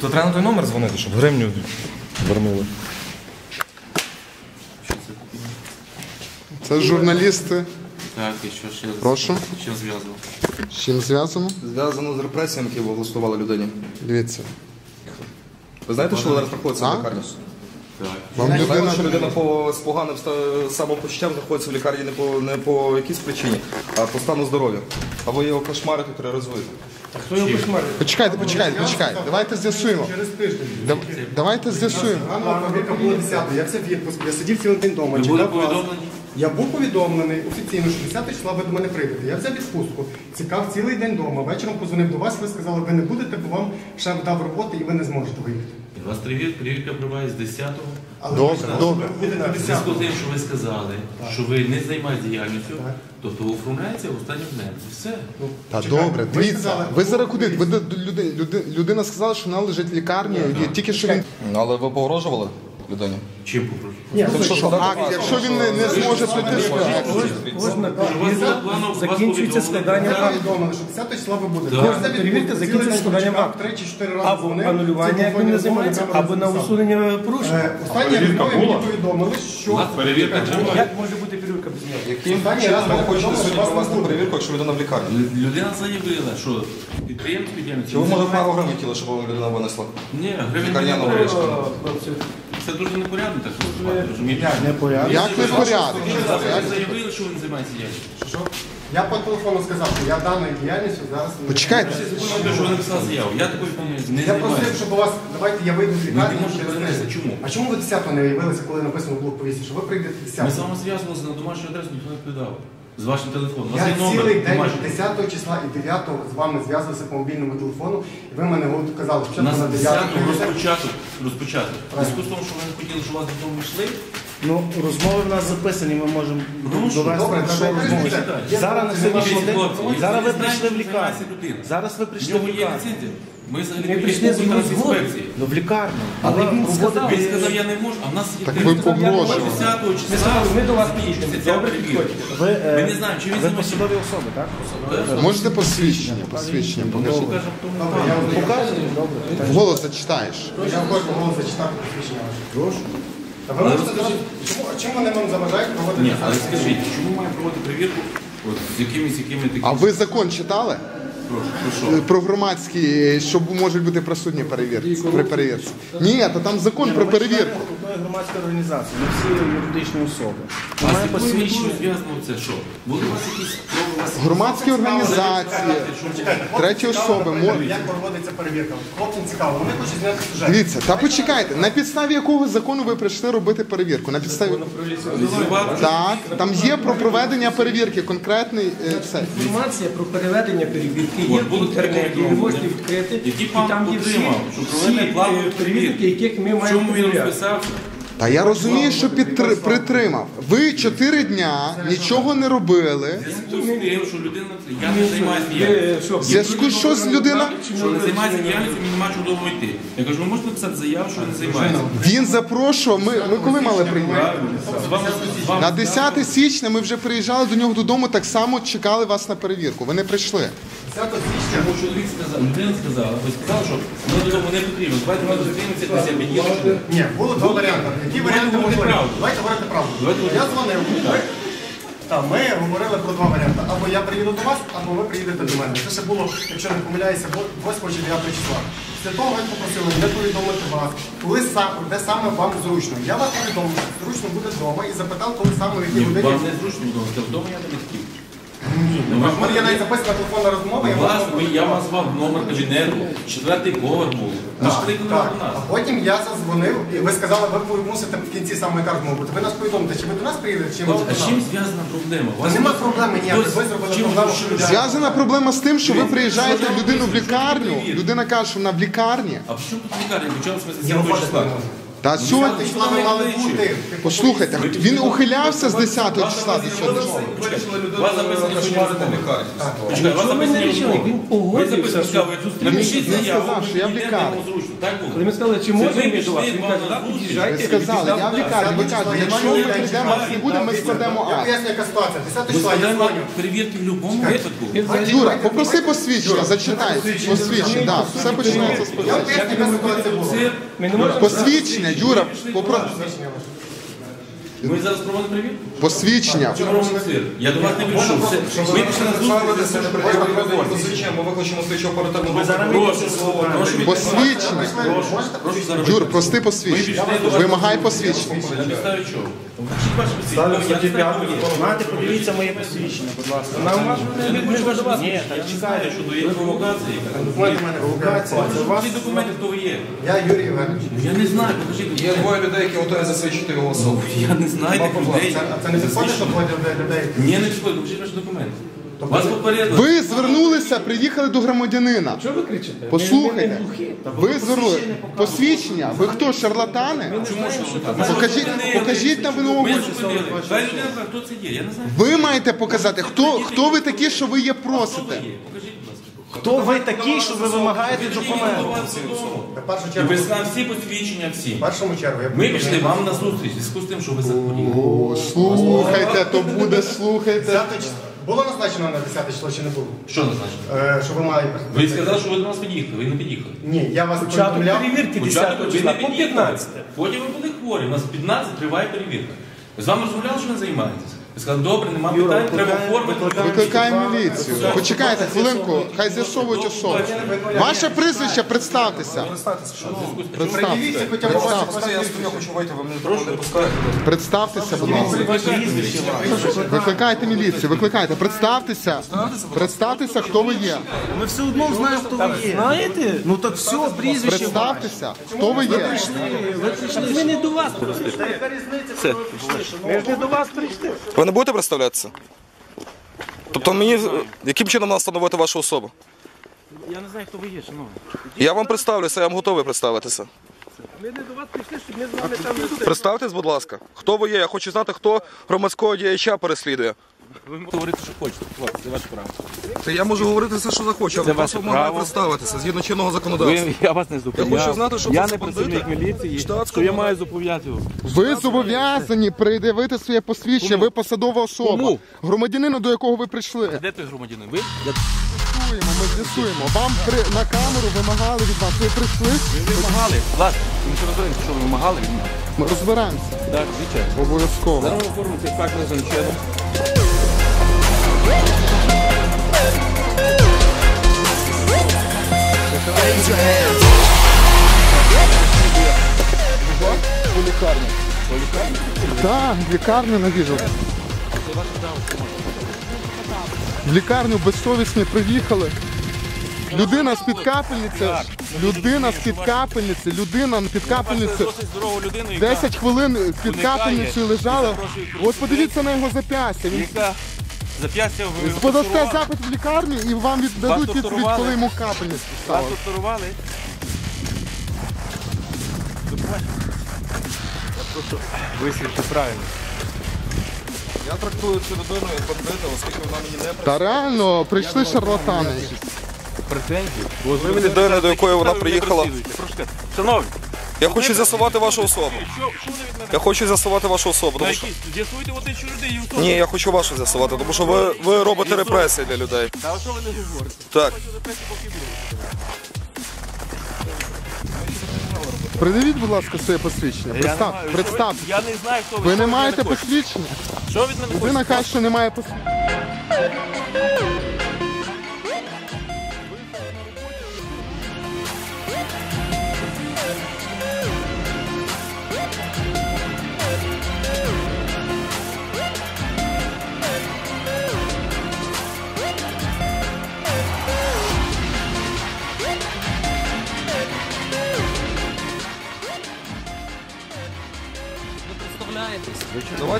То треба на той номер дзвонити, щоб гривню вернули. Це журналісти. Так, і що ще Прошу. що зв'язано? З чим зв'язано? Зв'язано з репресіями, які ви влаштували людині. Дивіться. Ви знаєте, що ви зараз знаходиться А? в лікарні? Так. Вам Знаєте, людина. що людина по, з поганим ста- самопочуттям знаходиться в лікарні не по, не по якійсь причині, а по стану здоров'я. А ви його кошмарите, тероризуєте. Почекайте, почекайте, почекайте. Давайте з'ясуємо. Через тиждень. Да- Давайте з'ясуємо. Рано повірка було 10 Я це відпуск. Я сидів цілий день вдома. Ви були чекав вас. повідомлені? Я був повідомлений офіційно, що 10 числа ви до мене прийдете. Я взяв відпустку. Цікав цілий день вдома. Вечором позвонив до вас, ви сказали, ви не будете, бо вам шеф дав роботи і ви не зможете виїхати. У вас перевірка, перевірка триває з 10-го. Але Добре, ви сказали, добре. що ви будете В зв'язку з тим, що ви сказали, що ви не займаєтесь діяльністю, тобто оформляється останнім днем. Все. Та Чекайте, добре, ви дивіться. сказали- Ви зараз куди? Ви до людини, люди- людина сказала, що вона лежить в лікарні, і тільки що він. Ну, але ви погрожували людині? Чим? Ні, Тим, що акт, якщо він не, не зможе прийти, що. Кожна закінчується складанням Я повідомлений, що 10 числа ви будете. Да. Я Перевірка день складанням акту. Тричі, чотири рази Або дзвонив. анулювання, як він називається, або на усунення порушень. Е, Останнє відмові мені повідомили, що перевірка триває. Як може бути перевірка без нього? Яким Останній чином ви хочете повідомили, сьогодні що вас провести не буде. перевірку, якщо людина в лікарні? Людина заявила, що підприємство діяльності. Чи ви може пару гривень хотіли, щоб людина винесла? Ні, гривень Лікарняного не вирішення. Це дуже непорядно, так що розумієте? не порядок. Як не порядок? Ви заявили, що ви не займаєтеся діяльністю. Я по телефону сказав, що я даною діяльністю зараз не Почекайте. Думаєте, що ви написали заяву. Я такою не Я просив, щоб у вас, давайте я вийду з лікарні. не можете через перенести. тиждень. Чому? А чому ви 10-го не явилися, коли написано в блокповісті, що ви прийдете 10 Ми з вами зв'язувалися на домашню адресу, ніхто не відповідав. З вашим телефоном. У вас Я є номер цілий день домашній. 10 числа і 9 з вами зв'язувався по мобільному телефону, і ви мене казали, У що нас на 9 10 розпочаток. розпочаток. В зв'язку з тому, що ви не хотіли, щоб вас додому йшли, Ну, розмови в нас записані, ми можемо довести, Добре, що добре, розмови. Зараз на сьогоднішній день, Хлопці, зараз ви знаєте, прийшли в лікарню. Зараз ви в прийшли в нього є лікарню. ліцензія. Ми взагалі Ми прийшли з згоди, інспекції. ну, в лікарню. Але він сказав, він сказав, я не можу, а в нас є Так три- ви Ми погрожували. 10 Ми числа. сказали, ми до вас підійдемо. Добре, підходьте. Ви, е, Ми не знаємо, чи він ви займається. посадові особи, так? Можете посвідчення? Посвідчення покажіть. Покажемо. Добре, я вам Добре. Вголос зачитаєш. Я хочу голос зачитати посвідчення ваше. Прошу. Та ви можете зараз, чому, чому вони вам заважають проводити? Ні, але скажіть, чому має проводити перевірку от, з якимись якими такими... А ви закон читали? Про? Про громадські, що можуть бути присутні перевірки при перевірці. Ні, то там закон про перевірку. Одної громадської організації, ми всі юридичні особи. А з посвідчення. зв'язано це що? Були у вас якісь Громадські організації, треті особи. Як проводиться перевірка? Хлопцям цікаво, вони хочуть зняти сюжет. Дивіться, та почекайте, на підставі якого закону ви прийшли робити перевірку? На підставі так, там є про проведення перевірки, конкретний це. Інформація про переведення перевірки є От, в будуть інтернеті, ви можете відкрити, які і пан там є всі, отримав, що всі проведення планової е, перевірки, яких ми В маємо чому він перевіряти. розписався? Та я розумію, що підтри- притримав. Ви чотири дня нічого не робили. В зв'язку з що людина, я не займаюся діяльністю. В зв'язку з що з людина? Що не займається діяльністю, мені нема чого йти. Я кажу, ви можете написати заяву, що не займається. Він запрошував. Ми, ми коли мали вами На 10 січня ми вже приїжджали до нього додому, так само чекали вас на перевірку. Ви не прийшли. 10 січня Тому чоловік сказав, людина сказала, ви сказали, що ми додому не потрібно. Давайте ми зустрінемося десь обіділи. Ні, було два варіанти. Які варіанти можливі? Давайте говорити правду. Я дзвонив. Ми, та, ми говорили про два варіанти. Або я приїду до вас, або ви приїдете до мене. Це ще було, якщо не помиляюся, 8 чи 9 числа. Після того ви попросили мене повідомити вас, коли сам, де саме вам зручно. Я вас повідомив, що зручно буде вдома і запитав, коли саме в якій Ні, годині. вам не зручно вдома, це вдома я не Ну, в мене є навіть записана телефонна розмова, я Власне, вам ви- я вас звав номер кабінету, четвертий поверх був. Ви ж Так, до нас. а потім я зазвонив, і ви сказали, ви мусите в кінці саме яка розмова бути. Ви нас повідомите, чи ви до нас приїдете, чи ви От, А чим зв'язана проблема? Та вас нема проблеми ніякої. хтось- Ви зробили чим- проблему, що Зв'язана проблема з тим, що ви приїжджаєте людину в лікарню. Людина каже, що вона в лікарні. А при чому тут лікарня? Почалося ми з Я 10 числа. Не. Та сьогодні, числа мали бути. послухайте, він ухилявся з 10 числа до сьогоднішнього. Вас кошмарити сьогодні в. Почекай, вас записані. Він Ви погодився, що- сказали, напишіть Він заяву. сказав, що я в йдете лікарні. зручно. Так було. Коли ми сказали, чи можна ви йти до вас, він каже, так, зустріч. під'їжджайте. Сказали, я в лікарні, ви кажете, якщо ми прийдемо, вас не буде, ми складемо акт. поясню, яка ситуація. 10 Ми числа я складаємо дзвоню. перевірки в будь-якому випадку. Юра, попроси посвідчення, зачитай. Посвідчення, так, все починається з Я посвідчення. поясню, яка ситуація була. Ми не можемо Посвідчення, Юра, попро... Ми зараз проводимо перевірку? посвідчення. Чому? Я до вас не прийшов. Ми пішли на зустріч. посвідчення, ми викличемо слідчу оперативну групу. Прошу, прошу Посвідчення. прошу. Юр, прости посвідчення. Вимагай посвідчення. На підставі чого? Хто ви є. Знаєте, подивіться моє посвідчення, будь ласка. Нам ваше не до вас. Ні, так Я не що то є провокації. Провокація. Це у вас? Ці документи, хто ви є? Я Юрій Іванович. Я не знаю, покажіть. Є двоє людей, які готові засвідчити особу. Я не знаю тих людей. А це не підходить, що двоє людей? Ні, не підходить, покажіть ваші документи. Вас попередили. Ви звернулися, приїхали до громадянина. Що ви кричите? Послухайте, ви звернули посвідчення. Ви хто, шарлатани? Покажіть, покажіть на Ми зупинили. Хай людина хто це є. Я не знаю. Ви маєте показати, хто, хто ви такі, що ви є просите. Покажіть, будь ласка. Хто ви такі, що ви вимагаєте документи? В першу І чергу, ви знаєте всі посвідчення всі. в першому чергу я Ми пішли вам на зустріч в зв'язку з тим, що ви захворіли. О, слухайте, то буде, слухайте. 10 число. Було назначено на 10 число чи не було? Що назначено? Е, Що ви маєте? Ви сказали, що ви до нас під'їхали, ви не під'їхали. Ні, я вас Початок повідомляв. перевірки Початок 10 ви числа не по під'їхали. 15. Потім ви були хворі. У нас 15 триває перевірка. З вами розмовляли, що ви займаєтесь? Ви сказали, добре, нема питань, треба оформити. Викликаємо міліцію. Почекайте хвилинку, хай з'ясовують особу. Ваше прізвище, представтеся. Представте. хоча б Представте. Я стою, хочу вийти, ви мене не пускаєте. Представтеся, будь ласка. Викликайте міліцію, викликайте. Представтеся. Представтеся, хто ви є. Ми все одно знаємо, хто ви є. Знаєте? Ну так все, прізвище. Представтеся, хто ви є. Ми не до вас прийшли. Яка різниця, коли ви прийшли? Ми ж не до вас прийшли. Ви не будете представлятися? Тобто мені яким чином нам встановити вашу особу? Я не знаю, хто ви є, шановний. Я вам представлюся, я вам готовий представитися. Ми не до вас прийшли, щоб ми з вами там не Представтесь, будь ласка. Хто ви є? Я хочу знати, хто громадського діяча переслідує. Ви можете говорити, що хочете. Хлопці, це ваше право. Та я можу говорити все, що захочу, але Це просто ваше маю право. представитися згідно чинного законодавства. Ви, я вас не Я хочу знати, що я це не за працівник міліції, Штатського то я маю зобов'язати. Ви зобов'язані пред'явити своє посвідчення. Ви посадова особа. Кому? Громадянина, до якого ви прийшли. Де той громадянин? Ви? З'ясуємо, ми з'ясуємо. Вам при на камеру вимагали від вас. Ви прийшли? Ви вимагали. Власне, ми ще розуміємо, що ви вимагали від мене. Ми розберемося. Так, звичайно. Обов'язково. Зараз ми оформимо цей факт належним чином. Так, в лікарню навіжу. В лікарню безсовісні приїхали. Людина з під капельниці, людина з під капельниці, людина під капельницею. Здорову людину, яка, 10 хвилин під капельницею лежала. От подивіться на його зап'ястя. Він яка зап'ястя ви подасте запит в лікарню і вам віддадуть відповідь, коли йому капельницю Вас ставили. torturували. Висвітлити правильно. Я трактую цю людину як бандита, оскільки вона мені не Та реально прийшли шарлатани. Претензії? Ви людина, до якої вона приїхала. Шановні, Я хочу з'ясувати вашу особу. Я хочу з'ясувати вашу особу. Тому що... з'ясуйте от що людей і. Ні, я хочу вашу з'ясувати, тому що ви, ви робите репресії для людей. Та що ви не говорите? Так. Придивіть, будь ласка, своє посвідчення. Представ, маю. представ. Я не знаю, хто ви. Ви що не від мене маєте хочете? посвідчення. Що від мене Людина каже, що немає посвідчення.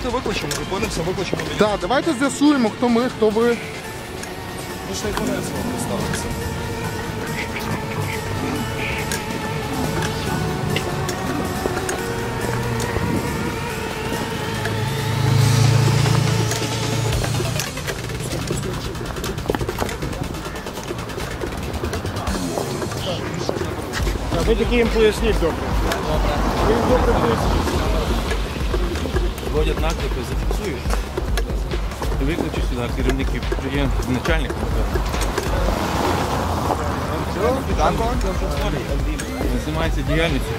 Давайте викличемо, зупинимося, викличемо. Так, давайте з'ясуємо, хто ми, хто ви. Ви ж не іконець вам представитися. Ви тільки їм поясніть добре. Ви їм добре поясніть. Вводять наклепи, зафіксують. Викличу сюди керівників, є начальник. Займається діяльністю.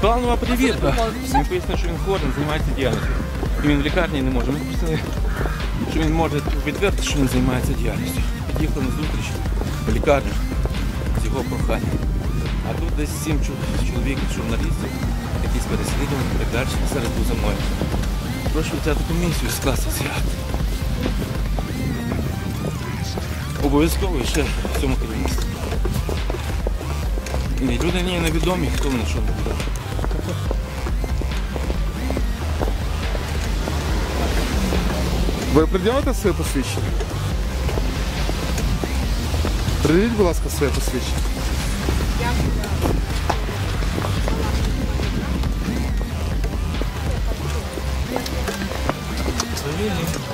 Планова перевірка. Він пояснив, що він хворий, займається діяльністю. І він в лікарні не може. Ми просили, що він може підтвердити, що він займається діяльністю. Під'їхав на зустріч в лікарню з його проханням. А тут десь сім чол- чоловік, журналістів, якісь переслідування і так далі, серед був за мною. Прошу взяти комісію скласти цей акт. Обов'язково ще в цьому керівництві. Люди ні, невідомі, хто вони що не буде. Ви пред'явите своє посвідчення? Придивіть, будь ласка, своє посвідчення. really.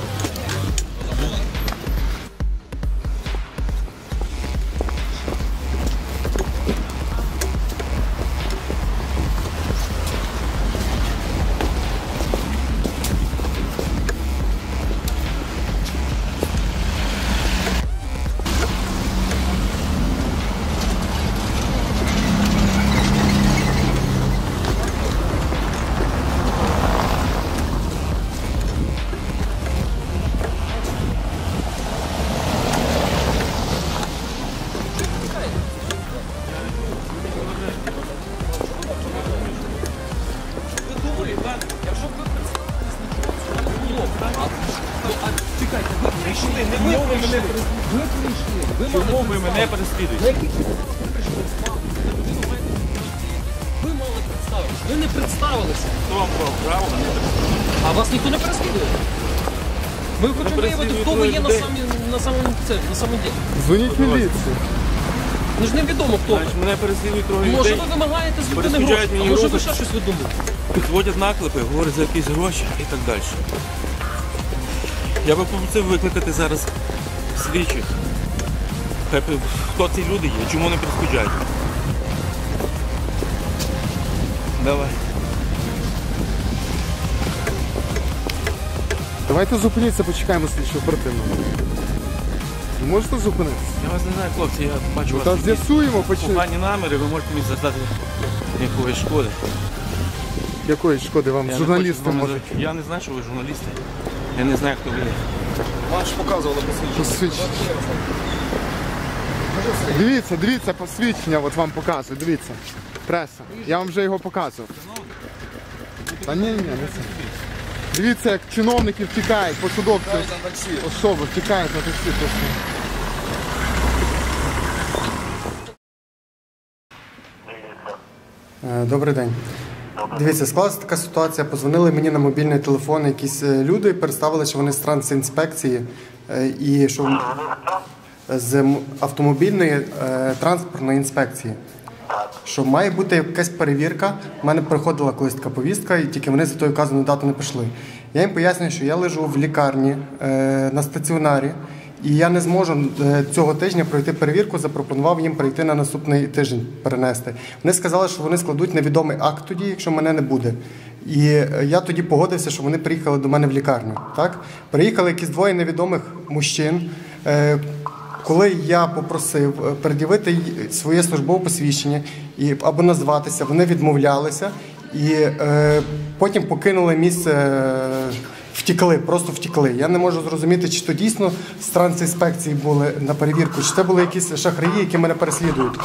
Чому ви мене переслідуєте? Ви мали представитися. Ви не представилися. Хто вам дав право мене? А вас ніхто не переслідує. Ми хочемо виявити, хто ви є на самі на самому це на самому ділі. Дзвоніть міліцію. Ну ж невідомо хто ви. Значить, мене переслідують троє Може ви вимагаєте з людини Перешкоджають гроші, а мені може ви ще щось видумали. підводять наклепи, говорять за якісь гроші і так далі. Я би попросив викликати зараз слідчих. Хто ці люди є, чому вони перешкоджають. Давай. Давайте зупиніться, почекаємо слідчого оперативного. Ви можете зупинитися? Я вас не знаю, хлопці, я бачу Та вас. якісь з'ясуємо, почекаємо. Погані наміри, ви можете мені задати якоїсь шкоди. Якої шкоди вам Я не журналісти хочу можуть Я не знаю, що ви журналісти. Я не знаю, хто ви. є. Вам ж показували посвідчення. посвідчення. Дивіться, дивіться, посвідчення от вам показую, дивіться. Преса. Я вам вже його показував. Та ні, ні, не це. Дивіться, як чиновники втікають, посадовці, На таксі. особи втікають на таксі. просто. Е, Добрий день. Дивіться, склалася така ситуація. Позвонили мені на мобільний телефон якісь е, люди представили, що вони з трансінспекції е, і що з автомобільної е, транспортної інспекції. Що має бути якась перевірка. У мене приходила колись така повістка, і тільки вони за тою вказану дату не пішли. Я їм пояснюю, що я лежу в лікарні е, на стаціонарі, і я не зможу е, цього тижня пройти перевірку. Запропонував їм прийти на наступний тиждень перенести. Вони сказали, що вони складуть невідомий акт тоді, якщо мене не буде. І е, я тоді погодився, що вони приїхали до мене в лікарню. Так приїхали якісь двоє невідомих мужчин. Е, коли я попросив пред'явити своє службове посвідчення і або назватися, вони відмовлялися і е, потім покинули місце, втікли, просто втікли. Я не можу зрозуміти, чи то дійсно з трансінспекції були на перевірку, чи це були якісь шахраї, які мене переслідують.